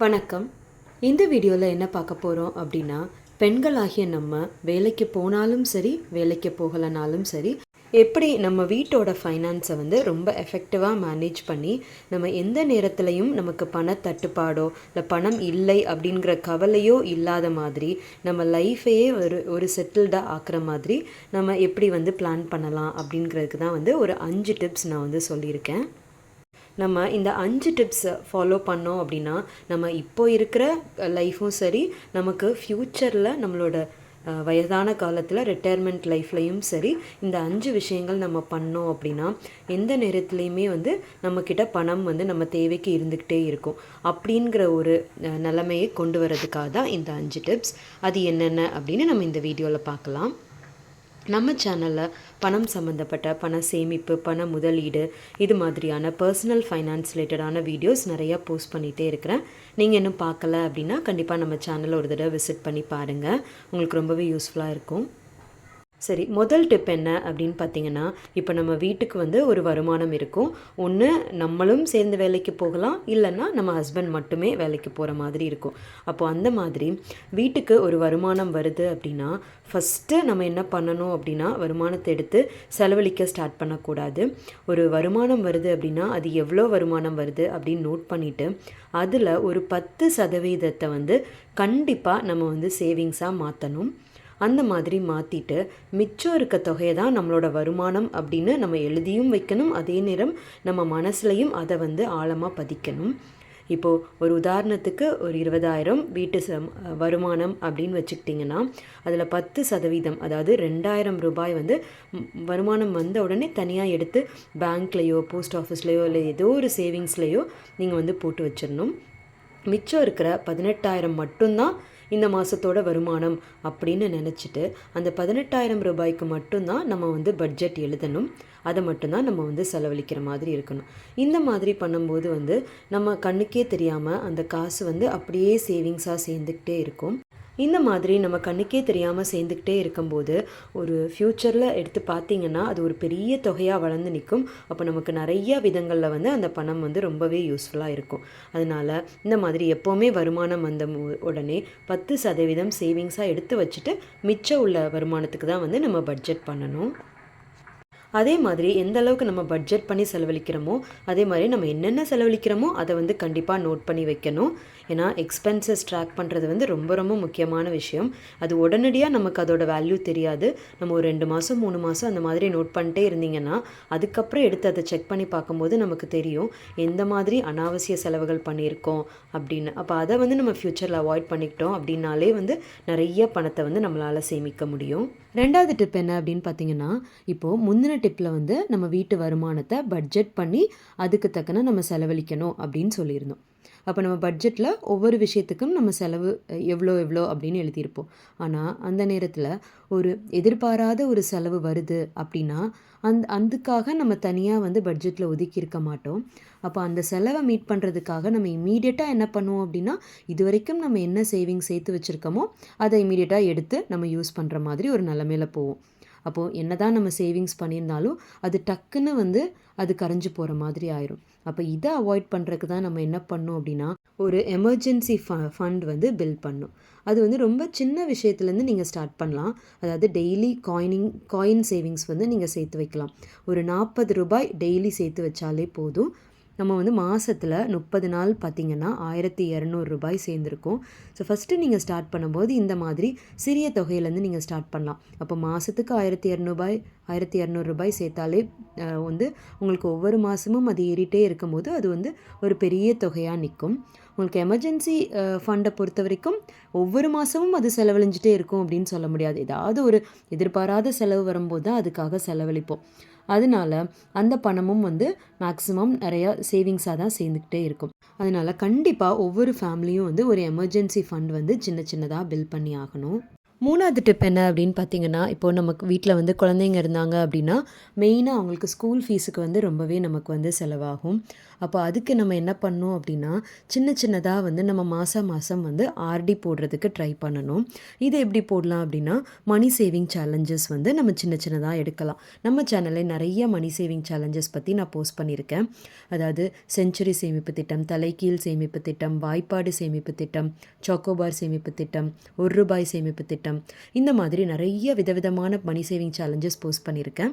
வணக்கம். இந்த வீடியோவில் என்ன பார்க்க போகிறோம் அப்படின்னா பெண்களாகிய நம்ம வேலைக்கு போனாலும் சரி வேலைக்கு போகலைனாலும் சரி எப்படி நம்ம வீட்டோட ஃபைனான்ஸை வந்து ரொம்ப எஃபெக்டிவாக மேனேஜ் பண்ணி நம்ம எந்த நேரத்துலையும் நமக்கு பண தட்டுப்பாடோ இல்லை பணம் இல்லை அப்படிங்கிற கவலையோ இல்லாத மாதிரி நம்ம லைஃபையே ஒரு ஒரு செட்டில்டாக ஆக்குற மாதிரி நம்ம எப்படி வந்து பிளான் பண்ணலாம் அப்படிங்கிறதுக்கு தான் வந்து ஒரு அஞ்சு டிப்ஸ் நான் வந்து சொல்லியிருக்கேன். நம்ம இந்த அஞ்சு டிப்ஸை ஃபாலோ பண்ணோம் அப்படின்னா நம்ம இப்போ இருக்கிற லைஃப்பும் சரி நமக்கு ஃப்யூச்சரில் நம்மளோட வயதான காலத்தில் ரிட்டையர்மெண்ட் லைஃப்லையும் சரி இந்த அஞ்சு விஷயங்கள் நம்ம பண்ணோம் அப்படின்னா எந்த நேரத்துலையுமே வந்து நம்மக்கிட்ட பணம் வந்து நம்ம தேவைக்கு இருந்துக்கிட்டே இருக்கும். அப்படிங்கிற ஒரு நிலைமையை கொண்டு வரதுக்காக தான் இந்த அஞ்சு டிப்ஸ் அது என்னென்ன அப்படின்னு நம்ம இந்த வீடியோவில் பார்க்கலாம். நம்ம சேனலில் பணம் சம்மந்தப்பட்ட பண சேமிப்பு பண முதலீடு இது மாதிரியான பர்சனல் ஃபைனான்ஸ் ரிலேட்டடான வீடியோஸ் நிறையா போஸ்ட் பண்ணிகிட்டே இருக்கிறேன். நீங்கள் இன்னும் பார்க்கல அப்படின்னா கண்டிப்பாக நம்ம சேனலை ஒரு தடவை விசிட் பண்ணி பாருங்கள் உங்களுக்கு ரொம்பவே யூஸ்ஃபுல்லாக இருக்கும். சரி முதல் டிப் என்ன அப்படின்னு பார்த்தீங்கன்னா இப்போ நம்ம வீட்டுக்கு வந்து ஒரு வருமானம் இருக்கும். ஒன்று நம்மளும் சேர்ந்து வேலைக்கு போகலாம். இல்லைன்னா நம்ம ஹஸ்பண்ட் மட்டுமே வேலைக்கு போகிற மாதிரி இருக்கும். அப்போது அந்த மாதிரி வீட்டுக்கு ஒரு வருமானம் வருது அப்படின்னா ஃபஸ்ட்டு நம்ம என்ன பண்ணணும் அப்படின்னா வருமானத்தை எடுத்து செலவழிக்க ஸ்டார்ட் பண்ணக்கூடாது. ஒரு வருமானம் வருது அப்படின்னா அது எவ்வளோ வருமானம் வருது அப்படின்னு நோட் பண்ணிவிட்டு அதில் ஒரு பத்து சதவீதத்தை வந்து கண்டிப்பாக நம்ம வந்து சேவிங்ஸாக மாற்றணும் அந்த மாதிரி மாற்றிட்டு மிச்சம் இருக்க தொகையை தான் நம்மளோட வருமானம் அப்படின்னு நம்ம எழுதியும் வைக்கணும். அதே நேரம் நம்ம மனசுலையும் அதை வந்து ஆழமாக பதிக்கணும். இப்போது ஒரு உதாரணத்துக்கு ஒரு இருபதாயிரம் வீட்டு சம் வருமானம் அப்படின்னு வச்சுக்கிட்டிங்கன்னா அதில் பத்து சதவீதம் அதாவது ரெண்டாயிரம் ரூபாய் வந்து வருமானம் வந்த உடனே தனியாக எடுத்து பேங்க்லேயோ போஸ்ட் ஆஃபீஸ்லேயோ இல்லை ஏதோ ஒரு சேவிங்ஸ்லேயோ நீங்கள் வந்து போட்டு வச்சிடணும். மிச்சம் இருக்கிற பதினெட்டாயிரம் மட்டும்தான் இந்த மாதத்தோட வருமானம் அப்படின்னு நினச்சிட்டு அந்த பதினெட்டாயிரம் ரூபாய்க்கு மட்டும்தான் நம்ம வந்து பட்ஜெட் எழுதணும். அதை மட்டும்தான் நம்ம வந்து செலவழிக்கிற மாதிரி இருக்கணும். இந்த மாதிரி பண்ணும்போது வந்து நம்ம கண்ணுக்கே தெரியாமல் அந்த காசு வந்து அப்படியே சேவிங்ஸாக சேர்ந்துக்கிட்டே இருக்கும். இந்த மாதிரி நம்ம கண்ணுக்கே தெரியாமல் சேர்ந்துக்கிட்டே இருக்கும்போது ஒரு ஃப்யூச்சரில் எடுத்து பார்த்தீங்கன்னா அது ஒரு பெரிய தொகையாக வளர்ந்து நிற்கும் அப்போ நமக்கு நிறைய விதங்களில் வந்து அந்த பணம் வந்து ரொம்பவே யூஸ்ஃபுல்லாக இருக்கும். அதனால் இந்த மாதிரி எப்போவுமே வருமானம் வந்த உடனே பத்து சதவீதம் சேவிங்ஸாக எடுத்து வச்சுட்டு மிச்சம் உள்ள வருமானத்துக்கு தான் வந்து நம்ம பட்ஜெட் பண்ணணும். அதே மாதிரி எந்த அளவுக்கு நம்ம பட்ஜெட் பண்ணி செலவழிக்கிறோமோ அதே மாதிரி நம்ம என்னென்ன செலவழிக்கிறோமோ அதை வந்து கண்டிப்பாக நோட் பண்ணி வைக்கணும். ஏன்னா எக்ஸ்பென்சஸ் ட்ராக் பண்ணுறது வந்து ரொம்ப ரொம்ப முக்கியமான விஷயம். அது உடனடியாக நமக்கு அதோட வேல்யூ தெரியாது. நம்ம ஒரு ரெண்டு மாதம் மூணு மாதம் அந்த மாதிரி நோட் பண்ணிட்டே இருந்தீங்கன்னா அதுக்கப்புறம் எடுத்து அதை செக் பண்ணி பார்க்கும்போது நமக்கு தெரியும் எந்த மாதிரி அனாவசிய செலவுகள் பண்ணியிருக்கோம் அப்படின்னு. அப்போ அதை வந்து நம்ம ஃப்யூச்சரில் அவாய்ட் பண்ணிக்கிட்டோம் அப்படின்னாலே வந்து நிறைய பணத்தை வந்து நம்மளால் சேமிக்க முடியும். ரெண்டாவது டிப் என்ன அப்படின்னு பார்த்தீங்கன்னா இப்போது முந்தின டிப்பில் வந்து நம்ம வீட்டு வருமானத்தை பட்ஜெட் பண்ணி அதுக்கு தக்கன நம்ம செலவழிக்கணும் அப்படின்னு சொல்லியிருந்தோம். அப்போ நம்ம பட்ஜெட்டில் ஒவ்வொரு விஷயத்துக்கும் நம்ம செலவு எவ்வளோ எவ்வளோ அப்படின்னு எழுதியிருப்போம். ஆனால் அந்த நேரத்தில் ஒரு எதிர்பாராத ஒரு செலவு வருது அப்படின்னா அந்த அதுக்காக நம்ம தனியாக வந்து பட்ஜெட்டில் ஒதுக்கி இருக்க மாட்டோம். அப்போ அந்த செலவை மீட் பண்ணுறதுக்காக நம்ம இமீடியட்டாக என்ன பண்ணுவோம் அப்படின்னா இது வரைக்கும் நம்ம என்ன சேவிங் சேர்த்து வச்சுருக்கோமோ அதை இமீடியட்டாக எடுத்து நம்ம யூஸ் பண்ணுற மாதிரி ஒரு நிலமையில போவோம். அப்போது என்னதான் நம்ம சேவிங்ஸ் பண்ணியிருந்தாலும் அது டக்குன்னு வந்து அது கரைஞ்சு போகிற மாதிரி ஆயிரும். அப்போ இதை அவாய்ட் பண்ணுறதுக்கு தான் நம்ம என்ன பண்ணோம் அப்படின்னா ஒரு எமர்ஜென்சி ஃபண்ட் வந்து பில்ட் பண்ணும். அது வந்து ரொம்ப சின்ன விஷயத்துலேருந்து நீங்கள் ஸ்டார்ட் பண்ணலாம். அதாவது டெய்லி காயினிங் காயின் சேவிங்ஸ் வந்து நீங்கள் சேர்த்து வைக்கலாம். ஒரு நாற்பது ரூபாய் டெய்லி சேர்த்து வச்சாலே போதும். நம்ம வந்து மாதத்தில் முப்பது நாள் பார்த்தீங்கன்னா ஆயிரத்தி இரநூறுபாய் சேர்ந்துருக்கோம் சேர்ந்துருக்கும். ஸோ ஃபஸ்ட்டு நீங்கள் ஸ்டார்ட் பண்ணும்போது இந்த மாதிரி சிறிய தொகையிலேருந்து நீங்கள் ஸ்டார்ட் பண்ணலாம். அப்போ மாதத்துக்கு ஆயிரத்தி இரநூறுபாய் ஆயிரத்தி இரநூறுபாய் சேர்த்தாலே வந்து உங்களுக்கு ஒவ்வொரு மாதமும் அது ஏறிட்டே இருக்கும்போது அது வந்து ஒரு பெரிய தொகையாக நிற்கும். உங்களுக்கு எமர்ஜென்சி ஃபண்டை பொறுத்த வரைக்கும் ஒவ்வொரு மாதமும் அது செலவழிஞ்சிட்டே இருக்கும் அப்படின்னு சொல்ல முடியாது. ஏதாவது ஒரு எதிர்பாராத செலவு வரும்போது தான் அதுக்காக செலவழிப்போம். அதனால அந்த பணமும் வந்து மேக்ஸிமம் நிறைய சேவிங்ஸாக தான் சேர்ந்துக்கிட்டே இருக்கும். அதனால கண்டிப்பாக ஒவ்வொரு ஃபேமிலியும் வந்து ஒரு எமர்ஜென்சி ஃபண்ட் வந்து சின்ன சின்னதாக பில் பண்ணி ஆகணும். மூணாவது டிப் என்ன அப்படின்னு பார்த்தீங்கன்னா இப்போ நமக்கு வீட்டில் வந்து குழந்தைங்க இருந்தாங்க அப்படின்னா மெயினாக அவங்களுக்கு ஸ்கூல் ஃபீஸுக்கு வந்து ரொம்பவே நமக்கு வந்து செலவாகும். அப்போ அதுக்கு நம்ம என்ன பண்ணோம் அப்படின்னா சின்ன சின்னதாக வந்து நம்ம மாதம் மாதம் வந்து ஆர்டி போடுறதுக்கு ட்ரை பண்ணணும். இது எப்படி போடலாம் அப்படின்னா மணி சேவிங் சேலஞ்சஸ் வந்து நம்ம சின்ன சின்னதாக எடுக்கலாம். நம்ம சேனலில் நிறைய மணி சேவிங் சேலஞ்சஸ் பற்றி நான் போஸ்ட் பண்ணியிருக்கேன். அதாவது செஞ்சுரி சேமிப்பு திட்டம் தலைகீழ் சேமிப்பு திட்டம் வாய்ப்பாடு சேமிப்பு திட்டம் சாக்கோபார் சேமிப்பு திட்டம் ஒரு ரூபாய் சேமிப்பு திட்டம் இந்த மாதிரி நிறைய விதவிதமான மணி சேவிங் சேலஞ்சஸ் போஸ்ட் பண்ணியிருக்கேன்.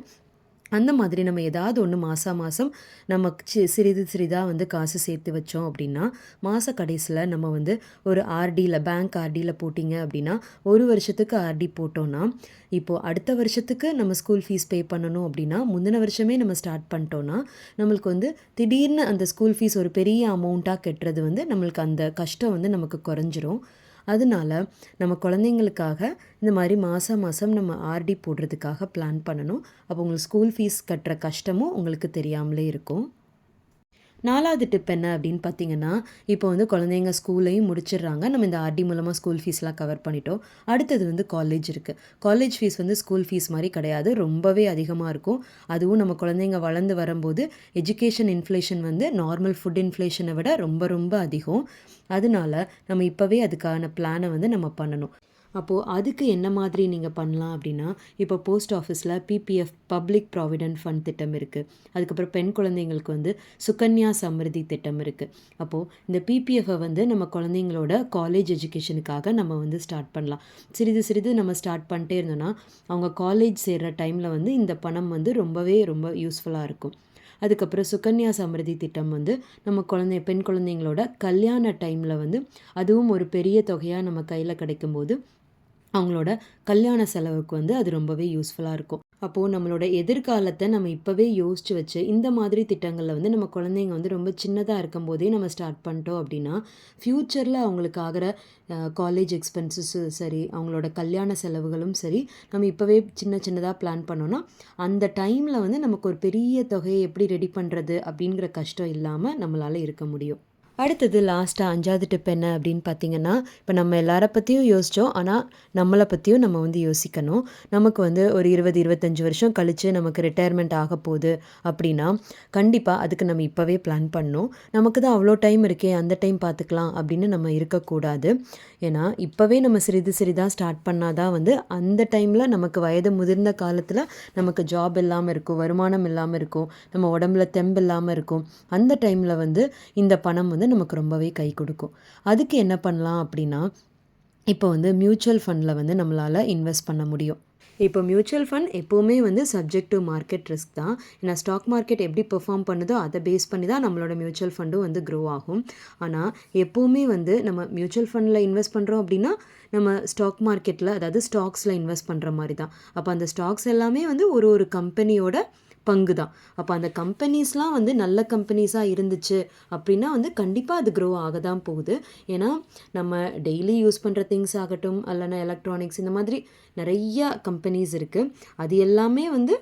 அந்த மாதிரி நம்ம ஏதாவது ஒன்று மாதம் மாதம் நம்ம சி சிறிது சிறிதாக வந்து காசு சேர்த்து வச்சோம் அப்படின்னா மாத கடைசியில் நம்ம வந்து ஒரு ஆர்டியில் பேங்க் ஆர்டியில் போட்டிங்க அப்படின்னா ஒரு வருஷத்துக்கு ஆர்டி போட்டோன்னா இப்போது அடுத்த வருஷத்துக்கு நம்ம ஸ்கூல் ஃபீஸ் பே பண்ணணும் அப்படின்னா முந்தின வருஷமே நம்ம ஸ்டார்ட் பண்ணிட்டோன்னா நம்மளுக்கு வந்து திடீர்னு அந்த ஸ்கூல் ஃபீஸ் ஒரு பெரிய அமௌண்ட்டாக கட்டுறது வந்து நம்மளுக்கு அந்த கஷ்டம் வந்து நமக்கு குறைஞ்சிரும். அதனால நம்ம குழந்தைங்களுக்காக இந்த மாதிரி மாதம் மாதம் நம்ம ஆர்டி போடுறதுக்காக பிளான் பண்ணணும். அப்போ உங்களுக்கு ஸ்கூல் ஃபீஸ் கட்டுற கஷ்டமும் உங்களுக்கு தெரியாமலே இருக்கும். நாலாவது டிப் என்ன அப்படின்னு பார்த்தீங்கன்னா இப்போ வந்து குழந்தைங்க ஸ்கூலையும் முடிச்சிடுறாங்க. நம்ம இந்த ஆர்டி மூலமாக ஸ்கூல் ஃபீஸ்லாம் கவர் பண்ணிட்டோம். அடுத்தது வந்து காலேஜ் இருக்குது காலேஜ் ஃபீஸ் வந்து ஸ்கூல் ஃபீஸ் மாதிரி கிடையாது. ரொம்பவே அதிகமாக இருக்கும். அதுவும் நம்ம குழந்தைங்க வளர்ந்து வரும்போது எஜுகேஷன் இன்ஃப்ளேஷன் வந்து நார்மல் ஃபுட் இன்ஃப்ளேஷனை விட ரொம்ப ரொம்ப அதிகம். அதனால நம்ம இப்போவே அதுக்கான பிளானை வந்து நம்ம பண்ணணும். அப்போது அதுக்கு என்ன மாதிரி நீங்கள் பண்ணலாம் அப்படின்னா இப்போ போஸ்ட் ஆஃபீஸில் பிபிஎஃப் பப்ளிக் ப்ராவிடென்ட் ஃபண்ட் திட்டம் இருக்குது அதுக்கப்புறம் பெண் குழந்தைங்களுக்கு வந்து சுகன்யா சமிருதி திட்டம் இருக்குது அப்போது இந்த பிபிஎஃப்பை வந்து நம்ம குழந்தைங்களோட காலேஜ் எஜுகேஷனுக்காக நம்ம வந்து ஸ்டார்ட் பண்ணலாம். சிறிது சிறிது நம்ம ஸ்டார்ட் பண்ணிட்டே இருந்தோன்னா அவங்க காலேஜ் சேர்கிற டைமில் வந்து இந்த பணம் வந்து ரொம்பவே ரொம்ப யூஸ்ஃபுல்லாக இருக்கும். அதுக்கப்புறம் சுகன்யா சமிருதி திட்டம் வந்து நம்ம குழந்தை பெண் குழந்தைங்களோட கல்யாண டைமில் வந்து அதுவும் ஒரு பெரிய தொகையாக நம்ம கையில் கிடைக்கும்போது அவங்களோட கல்யாண செலவுக்கு வந்து அது ரொம்பவே யூஸ்ஃபுல்லாக இருக்கும். அப்போது நம்மளோட எதிர்காலத்தை நம்ம இப்போவே யோசித்து வச்சு இந்த மாதிரி திட்டங்களில் வந்து நம்ம குழந்தைங்க வந்து ரொம்ப சின்னதாக இருக்கும் போதே நம்ம ஸ்டார்ட் பண்ணிட்டோம் அப்படின்னா ஃப்யூச்சரில் அவங்களுக்கு ஆகிற காலேஜ் எக்ஸ்பென்சஸும் சரி அவங்களோட கல்யாண செலவுகளும் சரி நம்ம இப்போவே சின்ன சின்னதாக பிளான் பண்ணோன்னா அந்த டைமில் வந்து நமக்கு ஒரு பெரிய தொகையை எப்படி ரெடி பண்ணுறது அப்படிங்கிற கஷ்டம் இல்லாமல் நம்மளால் இருக்க முடியும். அடுத்தது லாஸ்ட்டாக அஞ்சாவது டிப் என்ன அப்படின்னு பார்த்தீங்கன்னா இப்போ நம்ம எல்லாரை பற்றியும் யோசித்தோம் ஆனால் நம்மளை பற்றியும் நம்ம வந்து யோசிக்கணும். நமக்கு வந்து ஒரு இருபது இருபத்தஞ்சி வருஷம் கழித்து நமக்கு ரிட்டையர்மெண்ட் ஆக போகுது அப்படின்னா கண்டிப்பாக அதுக்கு நம்ம இப்போவே பிளான் பண்ணணும். நமக்கு தான் அவ்வளோ டைம் இருக்கே அந்த டைம் பார்த்துக்கலாம் அப்படின்னு நம்ம இருக்கக்கூடாது. ஏன்னா இப்போவே நம்ம சிறிது சிறிதாக ஸ்டார்ட் பண்ணால் தான் வந்து அந்த டைமில் நமக்கு வயது முதிர்ந்த காலத்தில் நமக்கு ஜாப் இல்லாமல் இருக்கும் வருமானம் இல்லாமல் இருக்கும் நம்ம உடம்புல தெம்பு இல்லாமல் இருக்கும். அந்த டைமில் வந்து இந்த பணம் வந்து நமக்கு ரொம்பவே கை கொடுக்கும். அதுக்கு என்ன பண்ணலாம் அப்படின்னா இப்போ வந்து மியூச்சுவல் ஃபண்டில் வந்து நம்மளால் இன்வெஸ்ட் பண்ண முடியும். இப்போ மியூச்சுவல் ஃபண்ட் எப்போவுமே வந்து சப்ஜெக்ட் டு மார்க்கெட் ரிஸ்க் தான். ஏன்னா ஸ்டாக் மார்க்கெட் எப்படி பெர்ஃபார்ம் பண்ணுதோ அதை பேஸ் பண்ணி தான் நம்மளோட மியூச்சுவல் ஃபண்டும் வந்து க்ரோ ஆகும். ஆனால் எப்போவுமே வந்து நம்ம மியூச்சுவல் ஃபண்டில் இன்வெஸ்ட் பண்ணுறோம் அப்படின்னா நம்ம ஸ்டாக் மார்க்கெட்டில் அதாவது ஸ்டாக்ஸில் இன்வெஸ்ட் பண்ணுற மாதிரி தான். அப்போ அந்த ஸ்டாக்ஸ் எல்லாமே வந்து ஒரு ஒரு கம்பெனியோட பங்கு தான் அப்போ அந்த கம்பெனிஸ்லாம் வந்து நல்ல கம்பெனிஸாக இருந்துச்சு அப்படின்னா வந்து கண்டிப்பாக அது க்ரோ ஆக தான் போகுது. ஏன்னா நம்ம டெய்லி யூஸ் பண்ணுற திங்ஸ் ஆகட்டும் இல்லைன்னா எலக்ட்ரானிக்ஸ் இந்த மாதிரி நிறைய கம்பெனிஸ் இருக்குது அது எல்லாமே வந்து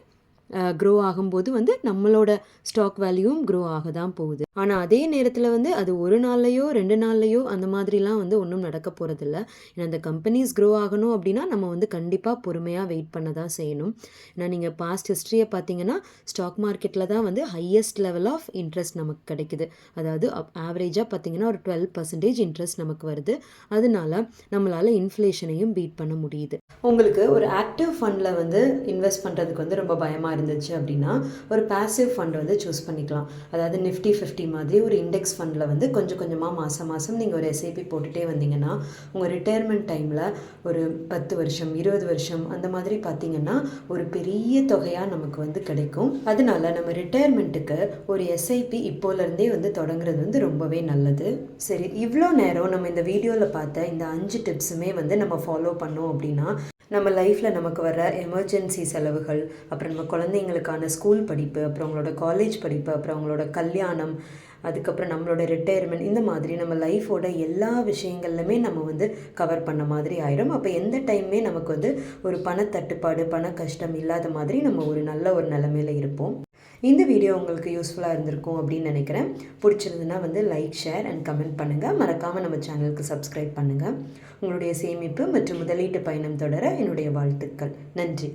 க்ரோ ஆகும்போது வந்து நம்மளோட ஸ்டாக் வேல்யூவும் க்ரோ ஆக தான் போகுது. ஆனால் அதே நேரத்தில் வந்து அது ஒரு நாள்லையோ ரெண்டு நாள்லையோ அந்த மாதிரிலாம் வந்து ஒன்றும் நடக்க போகிறதில்ல ஏன்னா அந்த கம்பெனிஸ் க்ரோ ஆகணும் அப்படின்னா நம்ம வந்து கண்டிப்பாக பொறுமையாக வெயிட் பண்ண தான் செய்யணும். ஏன்னா நீங்கள் பாஸ்ட் ஹிஸ்ட்ரியை பார்த்தீங்கன்னா ஸ்டாக் மார்க்கெட்டில் தான் வந்து ஹையஸ்ட் லெவல் ஆஃப் இன்ட்ரெஸ்ட் நமக்கு கிடைக்குது. அதாவது ஆவரேஜாக பார்த்தீங்கன்னா ஒரு டுவெல் பர்சன்டேஜ் இன்ட்ரெஸ்ட் நமக்கு வருது. அதனால நம்மளால் இன்ஃப்ளேஷனையும் பீட் பண்ண முடியுது. உங்களுக்கு ஒரு ஆக்டிவ் ஃபண்டில் வந்து இன்வெஸ்ட் பண்ணுறதுக்கு வந்து ரொம்ப பயமாக இருந்துச்சு அப்படின்னா ஒரு பேசிவ் ஃபண்ட் வந்து சூஸ் பண்ணிக்கலாம். அதாவது நிஃப்டி ஃபிஃப்டி மாதிரி ஒரு இண்டெக்ஸ் ஃபண்டில் வந்து கொஞ்சம் கொஞ்சமாக மாதம் மாதம் நீங்கள் ஒரு எஸ்ஐபி போட்டுகிட்டே வந்தீங்கன்னா உங்கள் ரிட்டையர்மெண்ட் டைமில் ஒரு பத்து வருஷம் இருபது வருஷம் அந்த மாதிரி பார்த்தீங்கன்னா ஒரு பெரிய தொகையாக நமக்கு வந்து கிடைக்கும். அதனால நம்ம ரிட்டையர்மெண்ட்டுக்கு ஒரு எஸ்ஐபி இப்போலேருந்தே வந்து தொடங்குறது வந்து ரொம்பவே நல்லது. சரி இவ்வளோ நேரம் நம்ம இந்த வீடியோவில் பார்த்த இந்த அஞ்சு டிப்ஸுமே வந்து நம்ம ஃபாலோ பண்ணோம் அப்படின்னா நம்ம லைஃப்பில் நமக்கு வர எமர்ஜென்சி செலவுகள் அப்புறம் நம்ம குழந்தைங்களுக்கான ஸ்கூல் படிப்பு அப்புறம் அவங்களோட காலேஜ் படிப்பு அப்புறம் அவங்களோட கல்யாணம் அதுக்கப்புறம் நம்மளோட ரிட்டையர்மெண்ட் இந்த மாதிரி நம்ம லைஃபோட எல்லா விஷயங்கள்லையுமே நம்ம வந்து கவர் பண்ண மாதிரி ஆயிடும் அப்போ எந்த டைமுமே நமக்கு வந்து ஒரு பணத்தட்டுப்பாடு பண கஷ்டம் இல்லாத மாதிரி நம்ம ஒரு நல்ல ஒரு நிலமையில இருப்போம். இந்த வீடியோ உங்களுக்கு யூஸ்ஃபுல்லாக இருந்திருக்கும் அப்படின்னு நினைக்கிறேன். பிடிச்சிருந்துன்னா வந்து லைக் ஷேர் அண்ட் கமெண்ட் பண்ணுங்கள் மறக்காமல் நம்ம சேனலுக்கு சப்ஸ்கிரைப் பண்ணுங்கள் உங்களுடைய சேமிப்பு மற்றும் முதலீட்டு பயணம் தொடர என்னுடைய வாழ்த்துக்கள். நன்றி.